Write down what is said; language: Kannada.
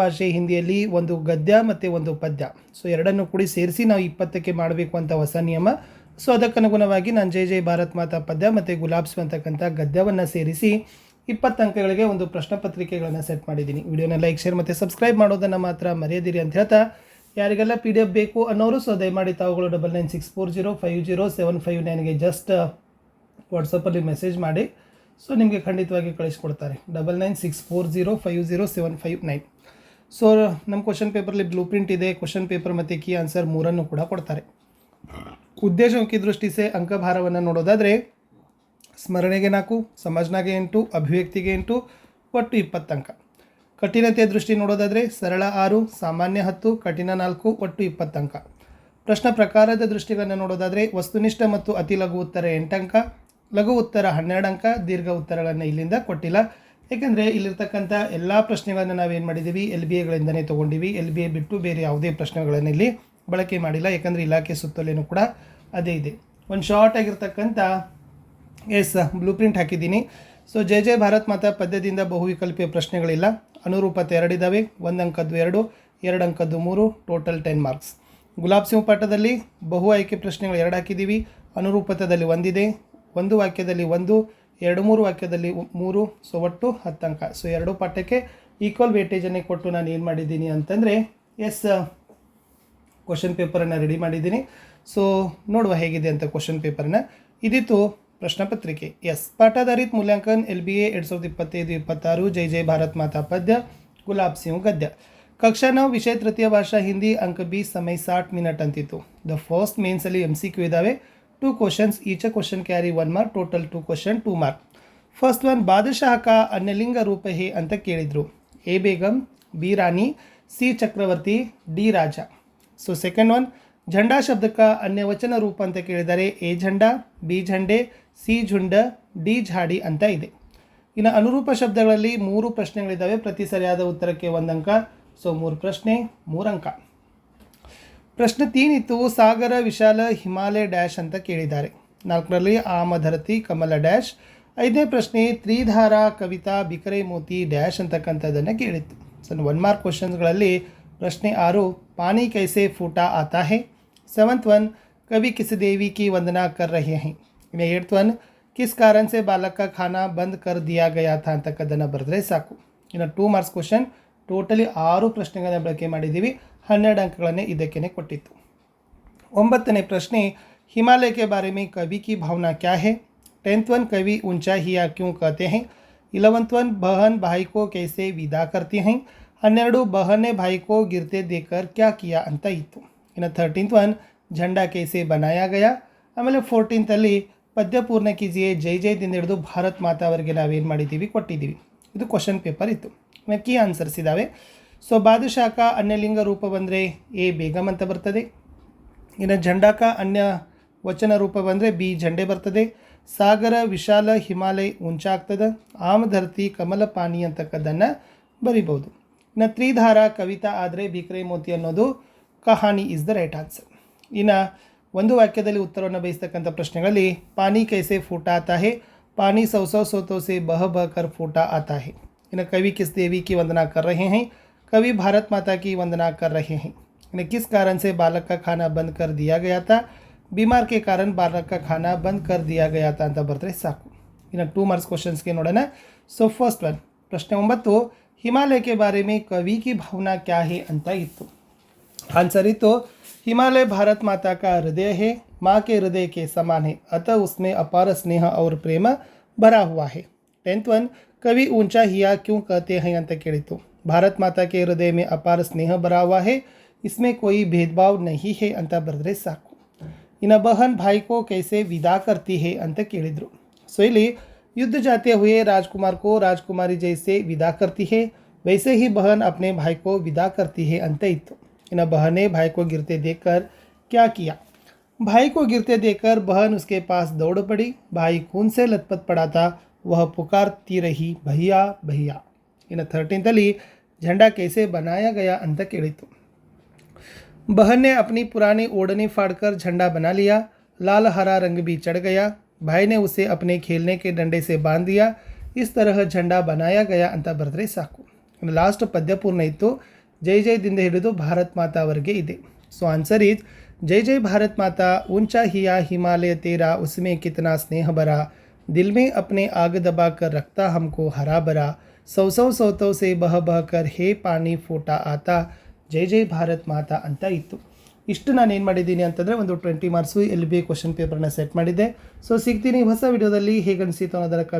ಭಾಷೆ ಹಿಂದಿಯಲ್ಲಿ ಒಂದು ಗದ್ಯ ಮತ್ತು ಒಂದು ಪದ್ಯ. ಸೊ ಎರಡನ್ನು ಕೂಡಿ ಸೇರಿಸಿ ನಾವು ಇಪ್ಪತ್ತಕ್ಕೆ ಮಾಡಬೇಕು ಅಂತ ಹೊಸ ನಿಯಮ. ಸೊ ಅದಕ್ಕನುಗುಣವಾಗಿ ನಾನು ಜೈ ಜೈ ಭಾರತ್ ಮಾತಾ ಪದ್ಯ ಮತ್ತು ಗುಲಾಬ್ಸ್ ಅಂತಕ್ಕಂಥ ಗದ್ಯವನ್ನು ಸೇರಿಸಿ ಇಪ್ಪತ್ತು ಅಂಕಗಳಿಗೆ ಒಂದು ಪ್ರಶ್ನೆ ಪತ್ರಿಕೆಗಳನ್ನು ಸೆಟ್ ಮಾಡಿದ್ದೀನಿ. ವಿಡಿಯೋನ ಲೈಕ್ ಶೇರ್ ಮತ್ತು ಸಬ್ಸ್ಕ್ರೈಬ್ ಮಾಡೋದನ್ನು ಮಾತ್ರ ಮರೆಯದಿರಿ ಅಂತ ಹೇಳ್ತಾ ಯಾರಿಗೆಲ್ಲ ಪಿ ಡಿ ಎಫ್ ಬೇಕು ಅನ್ನೋರು ಸೊ ದಯಮಾಡಿ ತಾವುಗಳು double nine six four zero five zero seven five ನೈನ್ಗೆ just ವಾಟ್ಸಪ್ಪಲ್ಲಿ ಮೆಸೇಜ್ ಮಾಡಿ. ಸೊ ನಿಮಗೆ ಖಂಡಿತವಾಗಿ ಕಳಿಸ್ಕೊಡ್ತಾರೆ. Double nine six four zero five zero seven five nine so ನಮ್ಮ ಕ್ವಶನ್ ಪೇಪರ್ಲಿ ಬ್ಲೂ ಪ್ರಿಂಟ್ ಇದೆ ಕ್ವಶನ್ ಪೇಪರ್ ಮತ್ತು ಕೀ ಆನ್ಸರ್ ಮೂರನ್ನು ಕೂಡ ಕೊಡ್ತಾರೆ. ಉದ್ದೇಶಕ್ಕೆ ದೃಷ್ಟಿ ಸೆ ಅಂಕಭಾರವನ್ನು ನೋಡೋದಾದರೆ, ಸ್ಮರಣೆಗೆ ನಾಲ್ಕು, ಸಮಾಜನಾಗೆ ಎಂಟು, ಅಭಿವ್ಯಕ್ತಿಗೆ ಎಂಟು, ಒಟ್ಟು ಇಪ್ಪತ್ತು ಅಂಕ. ಕಠಿಣತೆಯ ದೃಷ್ಟಿ ನೋಡೋದಾದರೆ, ಸರಳ ಆರು, ಸಾಮಾನ್ಯ ಹತ್ತು, ಕಠಿಣ ನಾಲ್ಕು, ಒಟ್ಟು ಇಪ್ಪತ್ತು ಅಂಕ. ಪ್ರಶ್ನೆ ಪ್ರಕಾರದ ದೃಷ್ಟಿಗಳನ್ನು ನೋಡೋದಾದರೆ, ವಸ್ತುನಿಷ್ಠ ಮತ್ತು ಅತಿ ಲಘು ಉತ್ತರ ಎಂಟು ಅಂಕ, ಲಘು ಉತ್ತರ ಹನ್ನೆರಡು ಅಂಕ, ದೀರ್ಘ ಉತ್ತರಗಳನ್ನು ಇಲ್ಲಿಂದ ಕೊಟ್ಟಿಲ್ಲ. ಏಕೆಂದರೆ ಇಲ್ಲಿರ್ತಕ್ಕಂಥ ಎಲ್ಲ ಪ್ರಶ್ನೆಗಳನ್ನು ನಾವೇನು ಮಾಡಿದ್ದೀವಿ ಎಲ್ ಬಿ ಎಗಳಿಂದನೇ ತೊಗೊಂಡಿವಿ. ಎಲ್ ಬಿ ಎ ಬಿಟ್ಟು ಬೇರೆ ಯಾವುದೇ ಪ್ರಶ್ನೆಗಳನ್ನು ಇಲ್ಲಿ ಬಳಕೆ ಮಾಡಿಲ್ಲ. ಯಾಕಂದರೆ ಇಲಾಖೆ ಸುತ್ತಲೇನೂ ಕೂಡ ಅದೇ ಇದೆ. ಒಂದು ಶಾರ್ಟ್ ಆಗಿರ್ತಕ್ಕಂಥ ಎಸ್ ಬ್ಲೂ ಪ್ರಿಂಟ್ ಹಾಕಿದ್ದೀನಿ. So J J Bharat Mata ಪದ್ಯದಿಂದ ಬಹುವಿಕಲ್ಪೀಯ ಪ್ರಶ್ನೆಗಳಿಲ್ಲ. ಅನುರೂಪತೆ ಎರಡಿದ್ದಾವೆ ಒಂದು ಅಂಕದ್ದು ಎರಡು ಎರಡು ಅಂಕದ್ದು ಮೂರು total ten marks Gulab Singh ಪಾಠದಲ್ಲಿ ಬಹು ಆಯ್ಕೆ ಪ್ರಶ್ನೆಗಳು ಎರಡು ಹಾಕಿದ್ದೀವಿ. ಅನುರೂಪತದಲ್ಲಿ ಒಂದಿದೆ. ಒಂದು ವಾಕ್ಯದಲ್ಲಿ ಒಂದು ಎರಡು ಮೂರು ವಾಕ್ಯದಲ್ಲಿ ಮೂರು ಸೊ ಒಟ್ಟು ಹತ್ತು ಅಂಕ ಸೊ ಎರಡು ಪಾಠಕ್ಕೆ ಈಕ್ವಲ್ ವೇಟೇಜನ್ನೇ ಕೊಟ್ಟು ನಾನು ಏನು ಮಾಡಿದ್ದೀನಿ ಅಂತಂದರೆ ಎಸ್ ಕ್ವಶನ್ ಪೇಪರನ್ನು ರೆಡಿ ಮಾಡಿದ್ದೀನಿ. ಸೊ ನೋಡುವ ಹೇಗಿದೆ ಅಂತ ಕ್ವಶನ್ ಪೇಪರನ್ನ ಇದಿತ್ತು ಪ್ರಶ್ನೆ ಪತ್ರಿಕೆ. ಎಸ್ ಪಾಠಾಧಾರಿತ ಮೂಲ್ಯಾಂಕನ್, ಎಲ್ ಬಿ ಎ ಎರಡು ಸಾವಿರದ ಇಪ್ಪತ್ತೈದು, ಇಪ್ಪತ್ತಾರು, ಜೈ ಜೈ ಭಾರತ್ ಮಾತಾ ಪದ್ಯ, ಗುಲಾಬ್ ಸಿಂಗ್ ಗದ್ಯ. ಕಕ್ಷಾ ನಾವು ವಿಷಯ ತೃತೀಯ ಭಾಷಾ ಹಿಂದಿ ಅಂಕ ಬಿ ಸಮಯ ಸಾಟ್ ಮಿನಟ್ ಅಂತಿತ್ತು. ದ ಫಸ್ಟ್ ಮೇನ್ಸಲ್ಲಿ ಎಂ ಸಿ ಕ್ಯೂ ಇದ್ದಾವೆ two questions each question carry one mark total two question two mark first one ಬಾದಶಾಹ ಕಾ ಅನ್ಯಲಿಂಗ ರೂಪ ಹೇ ಅಂತ ಕೇಳಿದರು ಎ ಬೇಗಂ ಬಿ ರಾಣಿ ಸಿ ಚಕ್ರವರ್ತಿ ಡಿ ರಾಜ ಸೊ ಸೆಕೆಂಡ್ ಒನ್ ಝಂಡಾ ಶಬ್ದಕ್ಕ ಅನ್ಯವಚನ ರೂಪ ಅಂತ ಕೇಳಿದರೆ ಎ ಝಂಡಾ ಬಿ ಝಂಡೆ ಸಿ ಝುಂಡ ಡಿ ಝಾಡಿ ಅಂತ ಇದೆ ಇನ್ನು ಅನುರೂಪ ಶಬ್ದಗಳಲ್ಲಿ ಮೂರು ಪ್ರಶ್ನೆಗಳಿದ್ದಾವೆ. ಪ್ರತಿ ಸರಿಯಾದ ಉತ್ತರಕ್ಕೆ ಒಂದು ಅಂಕ ಸೊ ಮೂರು ಪ್ರಶ್ನೆ ಮೂರು ಅಂಕ ಪ್ರಶ್ನೆ ತೀನಿತ್ತು, ಸಾಗರ ವಿಶಾಲ ಹಿಮಾಲಯ ಡ್ಯಾಶ್ ಅಂತ ಕೇಳಿದ್ದಾರೆ. ನಾಲ್ಕರಲ್ಲಿ ಆಮಧರತಿ, ಕಮಲ ಡ್ಯಾಶ್. ಐದನೇ ಪ್ರಶ್ನೆ, ತ್ರಿಧಾರ, ಕವಿತಾ ಬಿಕರೆ ಮೋತಿ ಡ್ಯಾಶ್ ಅಂತಕ್ಕಂಥದ್ದನ್ನು ಕೇಳಿತ್ತು. ಸೊ ಒನ್ ಮಾರ್ಕ್ ಕ್ವಶನ್ಸ್ಗಳಲ್ಲಿ ಪ್ರಶ್ನೆ ಆರು ಪಾನಿ ಕೈಸೆ ಫೂಟ ಆತಾ ಹೇ. ಸೆವೆಂತ್ ಒನ್ ಕವಿ ಕಿಸ್ ದೇವಿ ಕಿ ವಂದನಾ ಕರ್ ರಹಿ ಹೈ. ಇನ್ನು ಒನ್ ಕಿಸ್ ಕಾರಣ ಸೆ ಬಾಲಕ ಖಾನಾ ಬಂದ್ ಕರ್ ದಿಯಾ ಗಯಾ ಥಾ ಅಂತಕ್ಕದ್ದನ್ನು ಬರೆದ್ರೆ ಸಾಕು. ಇನ್ನು ಟೂ ಮಾರ್ಕ್ಸ್ ಕ್ವಶನ್ ಟೋಟಲಿ ಆರು ಪ್ರಶ್ನೆಗಳನ್ನು ಬಳಕೆ ಮಾಡಿದ್ದೀವಿ. ಹನ್ನೆರಡು ಅಂಕಗಳನ್ನೇ ಇದಕ್ಕೇ ಕೊಟ್ಟಿತ್ತು ಒಂಬತ್ತನೇ ಪ್ರಶ್ನೆ हिमालय के बारे में कवि की भावना क्या है टेंथ वन कवि ऊंचा हिया क्यों कहते हैं इलेवंथ वन बहन भाई को कैसे विदा करती हैं ಹನ್ನೆರಡು ಬಹನೆ ಭಾಯಿ ಕೋ ಗಿರ್ತೆ ದೇಕರ್ ಕ್ಯಾ ಕಿಯಾ ಅಂತ ಇತ್ತು ಇನ್ನು ಥರ್ಟೀನ್ತ್ ಒನ್ ಝಂಡಾ ಕೇಸೆ ಬನಾಯ ಗಯಾ ಆಮೇಲೆ ಫೋರ್ಟೀನ್ತಲ್ಲಿ ಪದ್ಯ ಪೂರ್ಣ ಕೀಜಿಯೇ ಜೈ ಜೈದಿಂದ ಹಿಡಿದು ಭಾರತ್ ಮಾತಾವರೆಗೆ ನಾವೇನು ಮಾಡಿದ್ದೀವಿ ಕೊಟ್ಟಿದ್ದೀವಿ ಇದು ಕ್ವಶನ್ ಪೇಪರ್ ಇತ್ತು ಇನ್ನು ಕೀ ಆನ್ಸರ್ಸ್ ಇದ್ದಾವೆ ಸೊ ಬಾದಶಾಕ ಅನ್ಯಲಿಂಗ ರೂಪ ಬಂದರೆ ಎ ಬೇಗಮ್ ಅಂತ ಬರ್ತದೆ. ಇನ್ನು ಜಂಡಾಕ ಅನ್ಯ ವಚನ ರೂಪ ಬಂದರೆ ಬಿ, ಜಂಡೆ ಬರ್ತದೆ. ಸಾಗರ, ವಿಶಾಲ, ಹಿಮಾಲಯ ಉಂಚಾಗ್ತದೆ ಆಮ, ಧರ್ತಿ, ಕಮಲ ಪಾನಿ ಅಂತಕ್ಕದ್ದನ್ನು ಬರಿಬೋದು ಇನ್ನು ತ್ರಿಧಾರ, ಕವಿತಾ ಆದರೆ ಬಿಕ್ರೆ ಮೋತಿ ಅನ್ನೋದು ಕಹಾನಿ ಇಸ್ ದ ರೈಟ್ ಆನ್ಸರ್ ಇನ್ನು ಒಂದು ವಾಕ್ಯದಲ್ಲಿ ಉತ್ತರವನ್ನು ಬಯಸ್ತಕ್ಕಂಥ ಪ್ರಶ್ನೆಗಳಲ್ಲಿ ಪಾನಿ ಕೈಸೆ ಫೂಟ ಆತಾಹೆ ಪಾನಿ ಸೌಸೌ ಸೋತೋಸೆ ಬಹ ಬಹ ಕರ್ ಫೂಟ ಆತಾಹೆ. ಇನ್ನು ಕವಿ ಕಿಸ್ ದೇವಿ ಕಿ ವಂದನಾ ಕರ್ ರಹೇ ಹೈ. कवि भारत माता की वंदना कर रहे हैं इन्हें किस कारण से बालक का खाना बंद कर दिया गया था बीमार के कारण बालक का खाना बंद कर दिया गया था ಅಂತ ಬರೆದ್ರೆ ಸಾಕು ಇನ್ನು ಟೂ ಮಾರ್ಕ್ಸ್ ಕ್ವಶನ್ಸ್ಗೆ ನೋಡೋಣ ಸೊ ಫಸ್ಟ್ ಒನ್ ಪ್ರಶ್ನೆ ಒಂಬತ್ತು ಹಿಮಾಲಯ के बारे में कवि की भावना क्या है ಅಂತ ಇತ್ತು आंसर ही तो हिमालय भारत माता का हृदय है माँ के हृदय के समान है अतः उसमें अपार स्नेह और प्रेम भरा हुआ है टेंथ वन कवि ऊंचा हिया क्यों कहते हैं ಅಂತ ಕೇಳಿತು भारत माता के हृदय में अपार स्नेह भरा हुआ है। इसमें कोई भेदभाव नहीं है अंत बरद्रे ಸಾಕು इन बहन भाई को कैसे विदा करती है, अंत ಕೇಳಿದರು ಸೊ युद्ध जाते हुए राजकुमार को राजकुमारी जैसे विदा करती है, वैसे ही बहन अपने भाई को विदा करती है, अंत इतो इन बहने भाई को गिरते देखकर क्या किया? भाई को गिरते देखकर बहन उसके पास दौड़ पड़ी। भाई खून से लथपथ पड़ा था। वह पुकारती रही, भैया भैया। इन थर्टीन तली झंडा कैसे बनाया गया ಅಂತ ಕೇಳಿತು बहन ने अपनी पुरानी ओढ़नी फाड़कर झंडा बना लिया लाल हरा रंग भी चढ़ गया भाई ने उसे अपने खेलने के डंडे से बांध दिया इस तरह झंडा बनाया गया ಅಂತ ಬರೆದ್ರೆ ಸಾಕು ಲಾಸ್ಟ್ ಪದ್ಯ ಪೂರ್ಣ ಇತ್ತು ಜೈ ಜೈದಿಂದ ಹಿಡಿದು ಭಾರತ್ ಮಾತಾ ಅವರಿಗೆ ಇದೆ ಸೊ ಆನ್ಸರ್ ಈಸ್ ಜೈ ಜೈ ಭಾರತ್ ಮಾತಾ ऊंचा हिया हिमालय तेरा उसमें कितना स्नेह भरा दिल में अपने आग दबा कर रखता हमको हरा भरा ಸೌ ಸೌ ಸೌತೌ ಸೇ ಬಹ ಬಹ ಕರ್ ಹೇ ಪಾನಿ ಫೋಟಾ ಆತ, ಜೈ ಜೈ ಭಾರತ್ ಮಾತಾ ಅಂತ ಇತ್ತು. ಇಷ್ಟು ನಾನು ಏನು ಮಾಡಿದ್ದೀನಿ ಅಂತಂದರೆ ಒಂದು twenty marks L B question ಪೇಪರ್ನ ಸೆಟ್ ಮಾಡಿದ್ದೆ. ಸೊ ಸಿಗ್ತೀನಿ ಹೊಸ ವಿಡಿಯೋದಲ್ಲಿ ಹೇಗೆ ಅನಿಸಿತು ಅನ್ನೋದರ